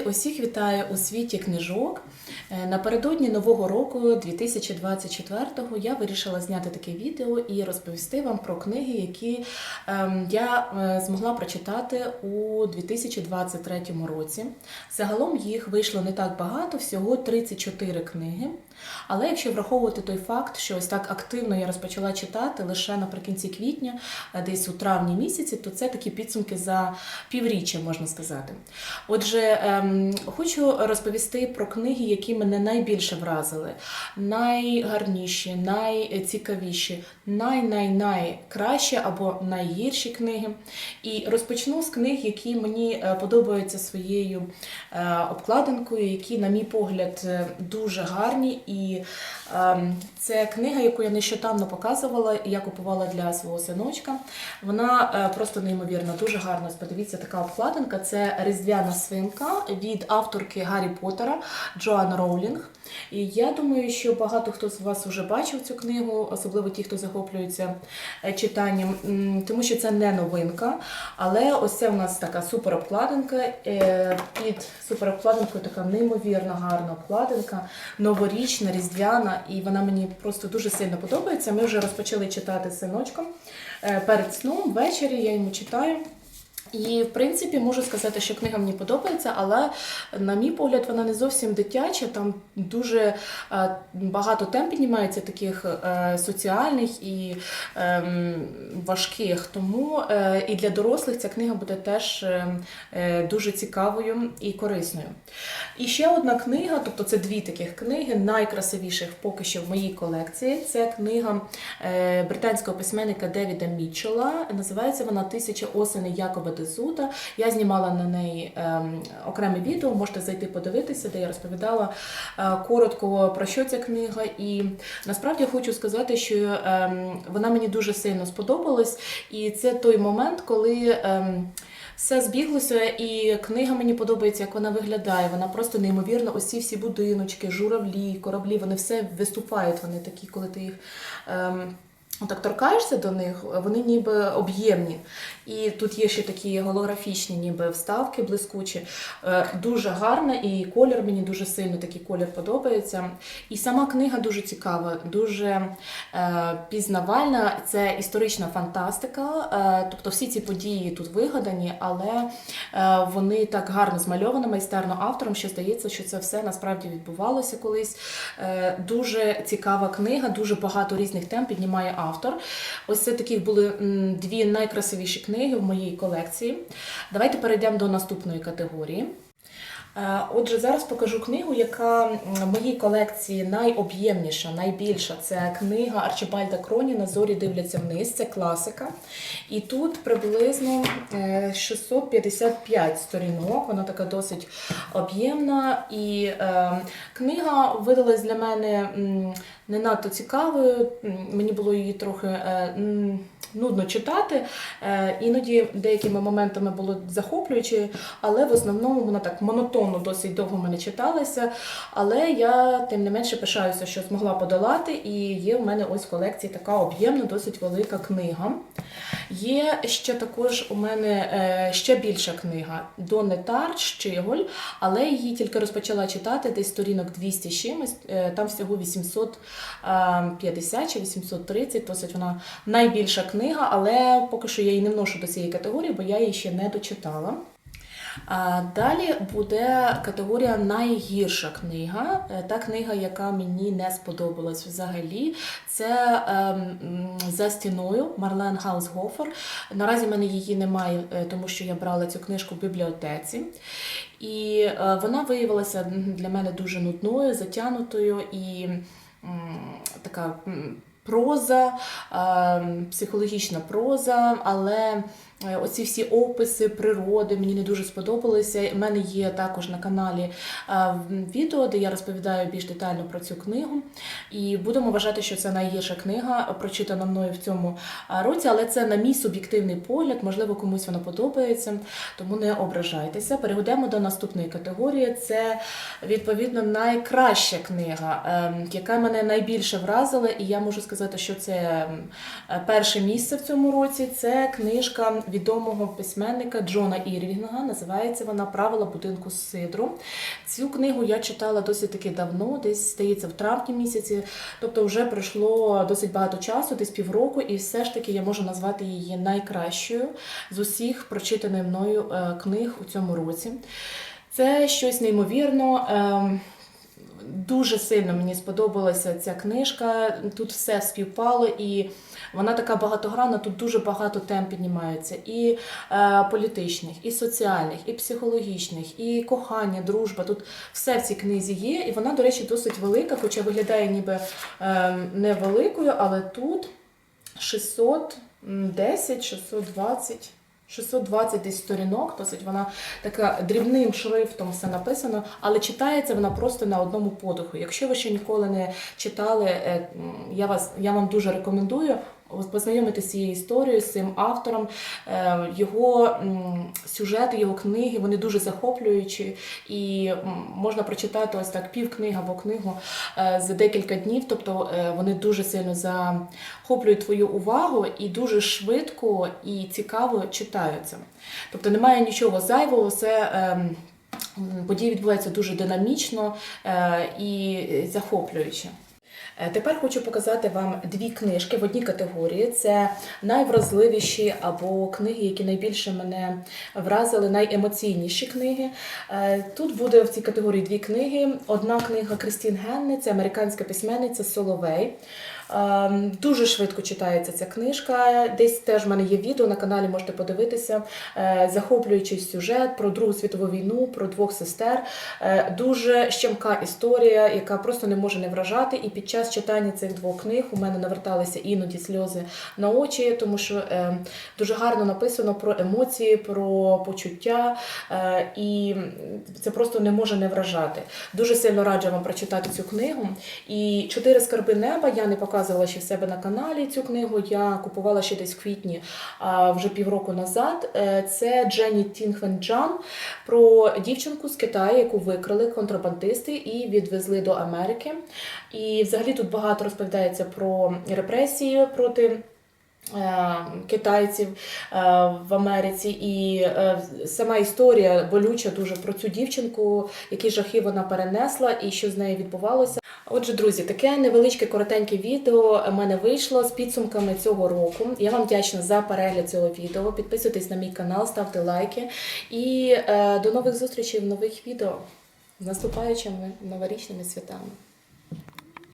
усіх вітаю у світі книжок. Е, Напередодні нового року 2024-го я вирішила зняти таке відео і розповісти вам про книги, які ем, я е, змогла прочитати у 2023 році. Загалом їх вийшло не так багато, всього 34 книги. Але якщо враховувати той факт, що ось так активно я розпочала читати лише наприкінці квітня, е, десь у травні місяці, то це такі підсумки за півріччя, можна сказати. Отже, ем, хочу розповісти про книги, які мене найбільше вразили, найгарніші, найцікавіші, най-най-найкращі або найгірші книги. І розпочну з книг, які мені е, подобаються своєю е, обкладинкою, які, на мій погляд, дуже гарні. І ем, це книга, яку я нещодавно показувала, і я купувала для свого синочка. Вона е, просто неймовірна, дуже гарна. Подивіться, така обкладинка. Це різдвяна свинка від авторки Гаррі Поттера Джоан Роулінг. І я думаю, що багато хто з вас вже бачив цю книгу, особливо ті, хто захоплюється е, читанням, тому що це не новинка. Але ось це у нас така супер обкладинка. е, Під супер обкладинкою така неймовірно гарна обкладинка, новорічна, різдвяна, і вона мені просто дуже сильно подобається. Ми вже розпочали читати синочком е, перед сном, ввечері я йому читаю. І, в принципі, можу сказати, що книга мені подобається, але, на мій погляд, вона не зовсім дитяча. Там дуже е, багато тем піднімається таких е, соціальних і ем, важких. Тому е, і для дорослих ця книга буде теж е, е, дуже цікавою і корисною. І ще одна книга, тобто це дві таких книги, найкрасивіших поки що в моїй колекції. Це книга британського письменника Девіда Мітчелла. Називається вона Тисяча осени Якоба Дезута. Я знімала на неї ем, окреме відео, можете зайти подивитися, де я розповідала е, коротко про що ця книга. І насправді хочу сказати, що ем, вона мені дуже сильно сподобалась, і це той момент, коли. Ем, все збіглося, і книга мені подобається, як вона виглядає. Вона просто неймовірна. Ось ці всі будиночки, журавлі, кораблі, вони все виступають. Вони такі, коли ти їх. Ем, Так торкаєшся до них, вони ніби об'ємні. І тут є ще такі голографічні, ніби вставки блискучі. Е, Дуже гарна, і колір мені дуже сильно такий колір подобається. І сама книга дуже цікава, дуже е, пізнавальна. Це історична фантастика. Е, тобто всі ці події тут вигадані, але е, вони так гарно змальовані майстерно автором, що здається, що це все насправді відбувалося колись. Е, Дуже цікава книга, дуже багато різних тем піднімає автор. Ось це такі були дві найкрасивіші книги в моїй колекції. Давайте перейдемо до наступної категорії. Е, Отже, зараз покажу книгу, яка в моїй колекції найоб'ємніша, найбільша. Це книга Арчибальда Кроніна Зорі дивляться вниз. Це класика. І тут приблизно е, 655 сторінок. Вона така досить об'ємна. І е, книга видалась для мене не надто цікавою. Мені було її трохи. е, Нудно читати, Е, іноді деякими моментами було захоплююче, але в основному вона так монотонно досить довго мене читалася. Але я тим не менше пишаюся, що змогла подолати, і є в мене ось в колекції така об'ємна, досить велика книга. Є ще також у мене е, ще більша книга Донне Тарч Щиголь, але її тільки розпочала читати десь сторінок 200 з чимось, е, там всього 850 чи 830, досить вона найбільша книга, але поки що я її не вношу до цієї категорії, бо я її ще не дочитала. Далі буде категорія найгірша книга. Е, Та книга, яка мені не сподобалась взагалі, це ем, за стіною Марлен Хаусгофер. Наразі в мене її немає, е, тому що я брала цю книжку в бібліотеці. І е, вона виявилася для мене дуже нудною, затягнутою і така. Проза, е, психологічна проза, але оці всі описи природи мені не дуже сподобалися. У мене є також на каналі е, відео, де я розповідаю більш детально про цю книгу. І будемо вважати, що це найгірша книга, прочитана мною в цьому е, році, але це на мій суб'єктивний погляд, можливо, комусь вона подобається, тому не ображайтеся. Переходимо до наступної категорії. Це відповідно найкраща книга, е, яка мене найбільше вразила, і я можу сказати, що це е, перше місце в цьому році. Це книжка відомого письменника Джона Ірвінга. Називається вона Правила будинку з сидру. Цю книгу я читала досить таки давно, десь здається в травні місяці. Тобто вже пройшло досить багато часу, десь півроку, і все ж таки я можу назвати її найкращою з усіх прочитаних мною е, книг у цьому році. Це щось неймовірно. Дуже сильно мені сподобалася ця книжка. Тут все співпало, і вона така багатогранна. Тут дуже багато тем піднімаються: і е, політичних, і соціальних, і психологічних, і кохання, дружба. Тут все в цій книзі є. І вона, до речі, досить велика, хоча виглядає ніби е, невеликою, але тут 610, 620. 620 десь сторінок, досить вона така дрібним шрифтом все написано, але читається вона просто на одному подиху. Якщо ви ще ніколи не читали, е, я вас я вам дуже рекомендую познайомитися з цією історією, з цим автором. Е, Його сюжети, його книги вони дуже захоплюючі, і можна прочитати ось так пів книги або книгу е, за декілька днів. Тобто е, вони дуже сильно захоплюють твою увагу і дуже швидко і цікаво читаються. Тобто немає нічого зайвого, все. Події відбуваються дуже динамічно і захоплююче. Е, Тепер хочу показати вам дві книжки в одній категорії. Це найвразливіші або книги, які найбільше мене вразили, найемоційніші книги. Е, Тут буде в цій категорії дві книги. Одна книга Крістін Генни, це американська письменниця Соловей. Ем, Дуже швидко читається ця книжка. Десь теж в мене є відео на каналі, можете подивитися. Е, Захоплюючий сюжет про Другу світову війну, про двох сестер. Е, Дуже щемка історія, яка просто не може не вражати. І під час читання цих двох книг у мене наверталися іноді сльози на очі, тому що е, дуже гарно написано про емоції, про почуття, е, і це просто не може не вражати. Дуже сильно раджу вам прочитати цю книгу. І чотири скарби неба я не показувала ще в себе на каналі цю книгу. Я купувала ще десь в квітні, вже півроку назад. Е, Це Дженні Тінхвен Джан про дівчинку з Китаю, яку викрили контрабандисти і відвезли до Америки. І взагалі тут багато розповідається про репресії проти. е, Китайців е, в Америці, і е, сама історія болюча дуже про цю дівчинку, які жахи вона перенесла і що з нею відбувалося. Отже, друзі, таке невеличке коротеньке відео в мене вийшло з підсумками цього року. Я вам вдячна за перегляд цього відео. Підписуйтесь на мій канал, ставте лайки. І до нових зустрічей в нових відео з наступаючими новорічними святами.